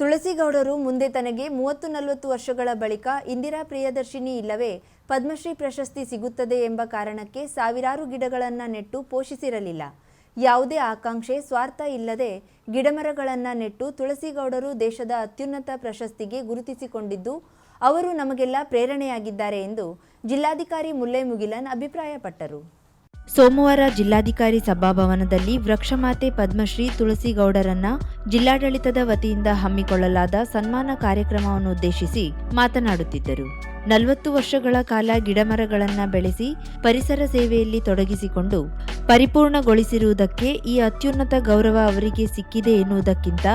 ತುಳಸಿಗೌಡರು ಮುಂದೆ ತನಗೆ ಮೂವತ್ತು ನಲವತ್ತು ವರ್ಷಗಳ ಬಳಿಕ ಇಂದಿರಾ ಪ್ರಿಯದರ್ಶಿನಿ ಇಲ್ಲವೇ ಪದ್ಮಶ್ರೀ ಪ್ರಶಸ್ತಿ ಸಿಗುತ್ತದೆ ಎಂಬ ಕಾರಣಕ್ಕೆ ಸಾವಿರಾರು ಗಿಡಗಳನ್ನು ನೆಟ್ಟು ಪೋಷಿಸಿರಲಿಲ್ಲ. ಯಾವುದೇ ಆಕಾಂಕ್ಷೆ, ಸ್ವಾರ್ಥ ಇಲ್ಲದೆ ಗಿಡಮರಗಳನ್ನು ನೆಟ್ಟು ತುಳಸಿಗೌಡರು ದೇಶದ ಅತ್ಯುನ್ನತ ಪ್ರಶಸ್ತಿಗೆ ಗುರುತಿಸಿಕೊಂಡಿದ್ದು, ಅವರು ನಮಗೆಲ್ಲ ಪ್ರೇರಣೆಯಾಗಿದ್ದಾರೆ ಎಂದು ಜಿಲ್ಲಾಧಿಕಾರಿ ಮುಲ್ಲೈ ಮುಗಿಲನ್ ಅಭಿಪ್ರಾಯಪಟ್ಟರು. ಸೋಮವಾರ ಜಿಲ್ಲಾಧಿಕಾರಿ ಸಭಾಭವನದಲ್ಲಿ ವೃಕ್ಷಮಾತೆ ಪದ್ಮಶ್ರೀ ತುಳಸಿಗೌಡರನ್ನ ಜಿಲ್ಲಾಡಳಿತದ ವತಿಯಿಂದ ಹಮ್ಮಿಕೊಳ್ಳಲಾದ ಸನ್ಮಾನ ಕಾರ್ಯಕ್ರಮವನ್ನು ಉದ್ದೇಶಿಸಿ ಮಾತನಾಡುತ್ತಿದ್ದರು. ನಲವತ್ತು ವರ್ಷಗಳ ಕಾಲ ಗಿಡಮರಗಳನ್ನು ಬೆಳೆಸಿ ಪರಿಸರ ಸೇವೆಯಲ್ಲಿ ತೊಡಗಿಸಿಕೊಂಡು ಪರಿಪೂರ್ಣಗೊಳಿಸಿರುವುದಕ್ಕೆ ಈ ಅತ್ಯುನ್ನತ ಗೌರವ ಅವರಿಗೆ ಸಿಕ್ಕಿದೆ ಎನ್ನುವುದಕ್ಕಿಂತ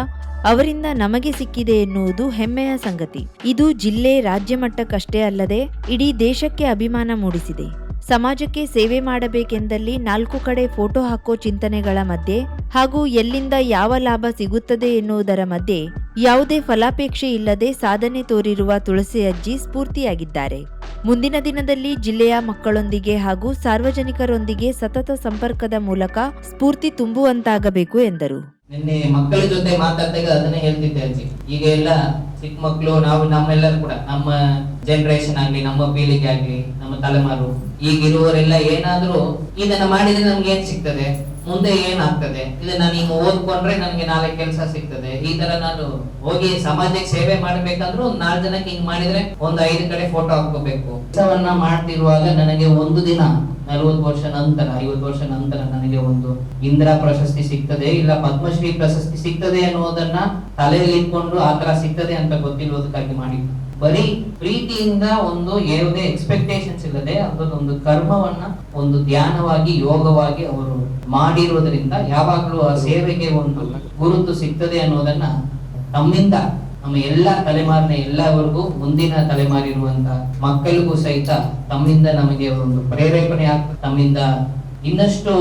ಅವರಿಂದ ನಮಗೆ ಸಿಕ್ಕಿದೆ ಎನ್ನುವುದು ಹೆಮ್ಮೆಯ ಸಂಗತಿ. ಇದು ಜಿಲ್ಲೆ ರಾಜ್ಯ ಮಟ್ಟಕ್ಕಷ್ಟೇ ಅಲ್ಲದೆ ಇಡೀ ದೇಶಕ್ಕೆ ಅಭಿಮಾನ ಮೂಡಿಸಿದೆ. ಸಮಾಜಕ್ಕೆ ಸೇವೆ ಮಾಡಬೇಕೆಂದಲ್ಲಿ ನಾಲ್ಕು ಕಡೆ ಫೋಟೋ ಹಾಕೋ ಚಿಂತನೆಗಳ ಮಧ್ಯೆ ಹಾಗೂ ಎಲ್ಲಿಂದ ಯಾವ ಲಾಭ ಸಿಗುತ್ತದೆ ಎನ್ನುವುದರ ಮಧ್ಯೆ ಯಾವುದೇ ಫಲಾಪೇಕ್ಷೆ ಇಲ್ಲದೆ ಸಾಧನೆ ತೋರಿರುವ ತುಳಸಿ ಅಜ್ಜಿ ಸ್ಫೂರ್ತಿಯಾಗಿದ್ದಾರೆ. ಮುಂದಿನ ದಿನದಲ್ಲಿ ಜಿಲ್ಲೆಯ ಮಕ್ಕಳೊಂದಿಗೆ ಹಾಗೂ ಸಾರ್ವಜನಿಕರೊಂದಿಗೆ ಸತತ ಸಂಪರ್ಕದ ಮೂಲಕ ಸ್ಫೂರ್ತಿ ತುಂಬುವಂತಾಗಬೇಕು ಎಂದರು. ನಿನ್ನೆ ಮಕ್ಕಳ ಜೊತೆ ಮಾತಾಡಿದಾಗ ಅದನ್ನೇ ಹೇಳ್ತಿದ್ದೆ ಅಜ್ಜಿ. ಈಗ ಎಲ್ಲ ಚಿಕ್ಕ ಮಕ್ಕಳು, ನಾವು ನಮ್ಮೆಲ್ಲರೂ ಕೂಡ ನಮ್ಮ ಜನರೇಷನ್ ಆಗ್ಲಿ, ನಮ್ಮ ಪೀಳಿಗೆ ಆಗ್ಲಿ, ನಮ್ಮ ತಲೆಮಾರು, ಈಗಿರುವವರೆಲ್ಲ ಏನಾದ್ರೂ ಇದನ್ನ ಮಾಡಿದ್ರೆ ನಮ್ಗೆ ಏನ್ ಸಿಗ್ತದೆ? ಮುಂದೆ ಏನಾಗ್ತದೆ? ಇದನ್ನ ನೀವು ಓದ್ಕೊಂಡ್ರೆ ನನಗೆ ನಾಳೆ ಕೆಲಸ ಸಿಗ್ತದೆ. ಈ ತರ ನಾನು ಹೋಗಿ ಸಮಾಜಕ್ಕೆ ಸೇವೆ ಮಾಡ್ಬೇಕಂದ್ರೂ ಒಂದ್ ನಾಲ್ಕು ಜನಕ್ಕೆ ಹಿಂಗ್ ಮಾಡಿದ್ರೆ ಒಂದ್ ಐದು ಕಡೆ ಫೋಟೋ ಹಾಕೋಬೇಕು ಕೆಲಸವನ್ನ ಮಾಡ್ತಿರುವಾಗ ನನಗೆ ಒಂದು ದಿನ, ನಲವತ್ತು ವರ್ಷ ನಂತರ, ಐವತ್ತು ವರ್ಷ ನಂತರ ನನಗೆ ಒಂದು ಇಂದಿರಾ ಪ್ರಶಸ್ತಿ ಸಿಗ್ತದೆ, ಇಲ್ಲ ಪದ್ಮಶ್ರೀ ಪ್ರಶಸ್ತಿ ಸಿಗ್ತದೆ ಅನ್ನೋದನ್ನ ತಲೆಯಲ್ಲಿ ಇಟ್ಕೊಂಡು ಆ ತರ ಸಿಗ್ತದೆ ಅಂತ ಗೊತ್ತಿರೋದಕ್ಕಾಗಿ ಮಾಡಿ ಬರೀ ಪ್ರೀತಿಯಿಂದ ಒಂದು ಯಾವುದೇ ಎಕ್ಸ್ಪೆಕ್ಟೇಷನ್ಸ್ ಇಲ್ಲದೆ ಅದೊಂದು ಕರ್ಮವನ್ನ, ಒಂದು ಧ್ಯಾನವಾಗಿ, ಯೋಗವಾಗಿ ಅವರು ಮಾಡಿರುವುದರಿಂದ ಯಾವಾಗ್ಲೂ ಆ ಸೇವೆಗೆ ಒಂದು ಗುರುತು ಸಿಗ್ತದೆ ಅನ್ನೋದನ್ನ ನಮ್ಮಿಂದ ನಮ್ಮ ಎಲ್ಲ ತಲೆಮಾರಿನ ಎಲ್ಲವರೆಗೂ ಮುಂದಿನ ತಲೆಮಾರಿರುವಂತ ಮಕ್ಕಳಿಗೂ ಸಹಿತ ತಮ್ಮಿಂದ ನಮಗೆ ಒಂದು ಪ್ರೇರೇಪಣೆ ಆಗ್ತದೆ, ತಮ್ಮಿಂದ ಇನ್ನಷ್ಟು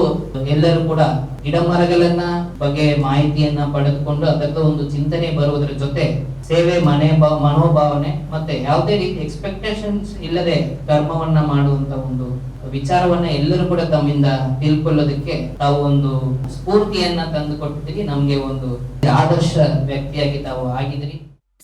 ಎಲ್ಲರೂ ಕೂಡ ಗಿಡ ಮರಗಳನ್ನ ಬಗ್ಗೆ ಮಾಹಿತಿಯನ್ನ ಪಡೆದುಕೊಂಡು ಅದಕ್ಕೆ ಒಂದು ಚಿಂತನೆ ಬರುವುದರ ಜೊತೆ ಸೇವೆ, ಮನೆ ಭಾವ ಮನೋಭಾವನೆ ಮತ್ತೆ ಯಾವುದೇ ರೀತಿ ಎಕ್ಸ್ಪೆಕ್ಟೇಷನ್ಸ್ ಇಲ್ಲದೆ ಕರ್ಮವನ್ನ ಮಾಡುವಂತ ಒಂದು ವಿಚಾರವನ್ನ ಎಲ್ಲರೂ ಕೂಡ ತಮ್ಮಿಂದ ತಿಳ್ಕೊಳ್ಳೋದಕ್ಕೆ ತಾವು ಒಂದು ಸ್ಫೂರ್ತಿಯನ್ನ ತಂದು ಕೊಟ್ಟಿದ್ದೀರಿ ನಮ್ಗೆ ಒಂದು ಆದರ್ಶ ವ್ಯಕ್ತಿಯಾಗಿ ತಾವು ಆಗಿದ್ರಿ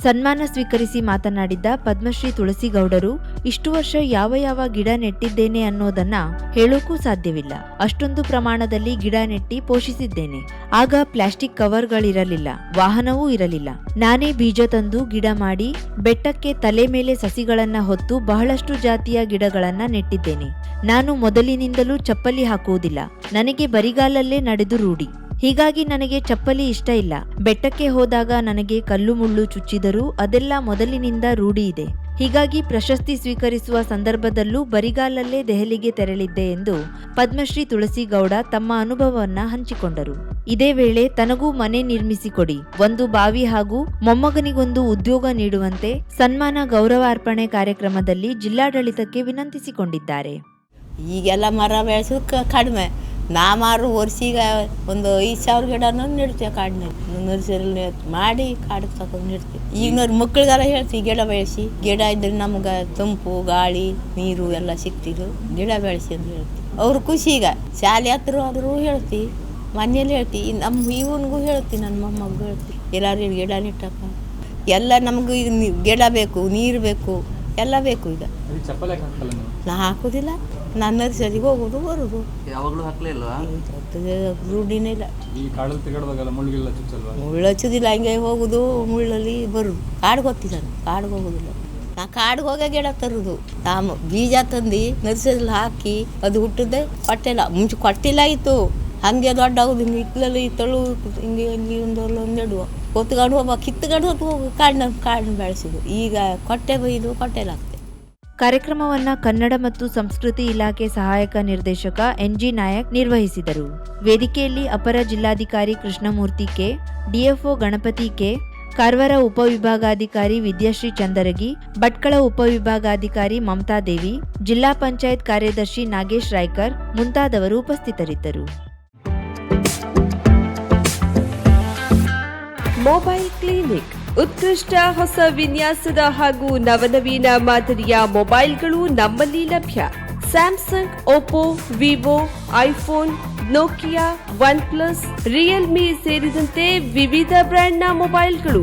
ಸನ್ಮಾನ ಸ್ವೀಕರಿಸಿ ಮಾತನಾಡಿದ್ದ ಪದ್ಮಶ್ರೀ ತುಳಸಿಗೌಡರು, ಇಷ್ಟು ವರ್ಷ ಯಾವ ಯಾವ ಗಿಡ ನೆಟ್ಟಿದ್ದೇನೆ ಅನ್ನೋದನ್ನ ಹೇಳೋಕೂ ಸಾಧ್ಯವಿಲ್ಲ. ಅಷ್ಟೊಂದು ಪ್ರಮಾಣದಲ್ಲಿ ಗಿಡ ನೆಟ್ಟಿ ಪೋಷಿಸಿದ್ದೇನೆ. ಆಗ ಪ್ಲಾಸ್ಟಿಕ್ ಕವರ್ಗಳಿರಲಿಲ್ಲ, ವಾಹನವೂ ಇರಲಿಲ್ಲ. ನಾನೇ ಬೀಜ ತಂದು ಗಿಡ ಮಾಡಿ, ಬೆಟ್ಟಕ್ಕೆ ತಲೆ ಮೇಲೆ ಸಸಿಗಳನ್ನ ಹೊತ್ತು ಬಹಳಷ್ಟು ಜಾತಿಯ ಗಿಡಗಳನ್ನ ನೆಟ್ಟಿದ್ದೇನೆ. ನಾನು ಮೊದಲಿನಿಂದಲೂ ಚಪ್ಪಲಿ ಹಾಕುವುದಿಲ್ಲ. ನನಗೆ ಬರಿಗಾಲಲ್ಲೇ ನಡೆದು ರೂಢಿ. ಹೀಗಾಗಿ ನನಗೆ ಚಪ್ಪಲಿ ಇಷ್ಟ ಇಲ್ಲ. ಬೆಟ್ಟಕ್ಕೆ ಹೋದಾಗ ನನಗೆ ಕಲ್ಲು ಮುಳ್ಳು ಚುಚ್ಚಿದರೂ ಅದೆಲ್ಲ ಮೊದಲಿನಿಂದ ರೂಢಿ ಇದೆ. ಹೀಗಾಗಿ ಪ್ರಶಸ್ತಿ ಸ್ವೀಕರಿಸುವ ಸಂದರ್ಭದಲ್ಲೂ ಬರಿಗಾಲಲ್ಲೇ ದೆಹಲಿಗೆ ತೆರಳಿದ್ದೆ ಎಂದು ಪದ್ಮಶ್ರೀ ತುಳಸಿಗೌಡ ತಮ್ಮ ಅನುಭವವನ್ನ ಹಂಚಿಕೊಂಡರು. ಇದೇ ವೇಳೆ ತನಗೂ ಮನೆ ನಿರ್ಮಿಸಿಕೊಡಿ. ಒಂದು ಬಾವಿ ಹಾಗೂ ಮೊಮ್ಮಗನಿಗೊಂದು ಉದ್ಯೋಗ ನೀಡುವಂತೆ ಸನ್ಮಾನ ಗೌರವಾರ್ಪಣೆ ಕಾರ್ಯಕ್ರಮದಲ್ಲಿ ಜಿಲ್ಲಾಡಳಿತಕ್ಕೆ ವಿನಂತಿಸಿಕೊಂಡಿದ್ದಾರೆ. ಈಗೆಲ್ಲ ಮರ ಬೆಳೆಸೋದು ಕಡಿಮೆ. ನಾ ಮಾರು ವರ್ಷೀಗ ಒಂದು ಐದು ಸಾವಿರ ಗಿಡನೂ ನೆಡ್ತೀವಿ ಕಾಡಿನಲ್ಲಿ. ನರ್ಸರಿ ಮಾಡಿ ಕಾಡಿಗೆ ತಗೊಂಡು ನೆಡ್ತೀವಿ. ಈಗಿನವ್ರ ಮಕ್ಳಿಗೆಲ್ಲ ಹೇಳ್ತೀವಿ ಗಿಡ ಬೆಳೆಸಿ. ಗಿಡ ಇದ್ರೆ ನಮ್ಗೆ ತಂಪು ಗಾಳಿ ನೀರು ಎಲ್ಲ ಸಿಕ್ತಿದ್ದು ಗಿಡ ಬೆಳೆಸಿ ಅಂತ ಹೇಳ್ತೀವಿ. ಅವ್ರ ಖುಷಿ ಈಗ. ಶಾಲೆ ಹತ್ರ ಆದರೂ ಹೇಳ್ತಿ ಮನೇಲಿ ಹೇಳ್ತಿ ನಮ್ಮ ಇವನಿಗೂ ಹೇಳ್ತಿ ನನ್ನ ಮೊಮ್ಮಗೂ ಹೇಳ್ತಿ ಎಲ್ಲರೂ ಗಿಡ ನೆಟ್ಟಪ್ಪ. ಎಲ್ಲ ನಮಗೂ ಈಗ ಗಿಡ ಬೇಕು ನೀರು ಬೇಕು ಎಲ್ಲ ಬೇಕು ಈಗ. ನಾ ಹಾಕೋದಿಲ್ಲ. ನಾನು ನರ್ಸರಿಗೆ ಹೋಗೋದು ಬರುದು ಯಾವಾಗಲೂ ಹಾಕ್ಲೇ ಇಲ್ವಾ? ರೂಢಿನೇ ಇಲ್ಲ. ಈ ಕಾಡಲ್ಲಿ ಮುಳ್ಳುಗಿಲ್ಲ ಚುಚ್ಚಲ್ವಾ ಮುಳ್ಳು ಹಚ್ಚೋದಿಲ್ಲ ಹಂಗೆ ಹೋಗೋದು ಮುಳ್ಳಲ್ಲಿ ಬರೋದು ಕಾಡು ಗೊತ್ತಿಲ್ಲ ಕಾಡಿಗೆ ಹೋಗೋದಿಲ್ಲ ನಾ ಕಾಡಿಗೆ ಹೋಗೋ ಗಿಡ ತರೋದು ತಾಮ ಬೀಜ ತಂದು ನರ್ಸರಿಲಿ ಹಾಕಿ ಅದು ಹುಟ್ಟದೆ ಕೊಟ್ಟಿಲ್ಲ. ಮುಂಚೆ ಕೊಟ್ಟಿಲ್ಲ ಇತ್ತು. ಹಂಗೆ ದೊಡ್ಡ ಆಗೋದು ಹಿಂಗೆ ಇತ್ತಳು ತಳು ಹಿಂಗೆ ಇಲ್ಲಿ ಒಂದು ಒಂದೆಡುವ ಕೊತ್ಕೊಂಡು ಹೋಗ ಕಿತ್ಕೊಂಡು ಹೋಗ್ಬೇಕು ಹೋಗು ಕಾಡಿನ ಕಾಡನ್ನ ಬೆಳೆಸಿದ್ದು ಈಗ ಕೊಟ್ಟೆ ಬೈದು ಕೊಟ್ಟೆಲ್ಲ ಕಾರ್ಯಕ್ರಮವನ್ನ ಕನ್ನಡ ಮತ್ತು ಸಂಸ್ಕೃತಿ ಇಲಾಖೆ ಸಹಾಯಕ ನಿರ್ದೇಶಕ ಎನ್ಜಿ ನಾಯಕ್ ನಿರ್ವಹಿಸಿದರು. ವೇದಿಕೆಯಲ್ಲಿ ಅಪರ ಜಿಲ್ಲಾಧಿಕಾರಿ Krishnamurthy K, DFO Ganapathi K, Karwar ಉಪವಿಭಾಗಾಧಿಕಾರಿ ವಿದ್ಯಾಶ್ರೀ ಚಂದರಗಿ, ಭಟ್ಕಳ ಉಪವಿಭಾಗಾಧಿಕಾರಿ ಮಮತಾ ದೇವಿ, ಜಿಲ್ಲಾ ಪಂಚಾಯತ್ ಕಾರ್ಯದರ್ಶಿ ನಾಗೇಶ್ ರಾಯ್ಕರ್ ಮುಂತಾದವರು ಉಪಸ್ಥಿತರಿದ್ದರು. ಮೊಬೈಲ್ ಕ್ಲಿನಿಕ್ ಉತ್ಕೃಷ್ಟ ಹೊಸ ವಿನ್ಯಾಸದ ಹಾಗೂ ನವನವೀನ ಮಾದರಿಯ ಮೊಬೈಲ್ಗಳು ನಮ್ಮಲ್ಲಿ ಲಭ್ಯ. Samsung, Oppo, Vivo, iPhone, Nokia OnePlus Realme ಸೇರಿದಂತೆ ವಿವಿಧ ಬ್ರ್ಯಾಂಡ್ನ ಮೊಬೈಲ್ಗಳು.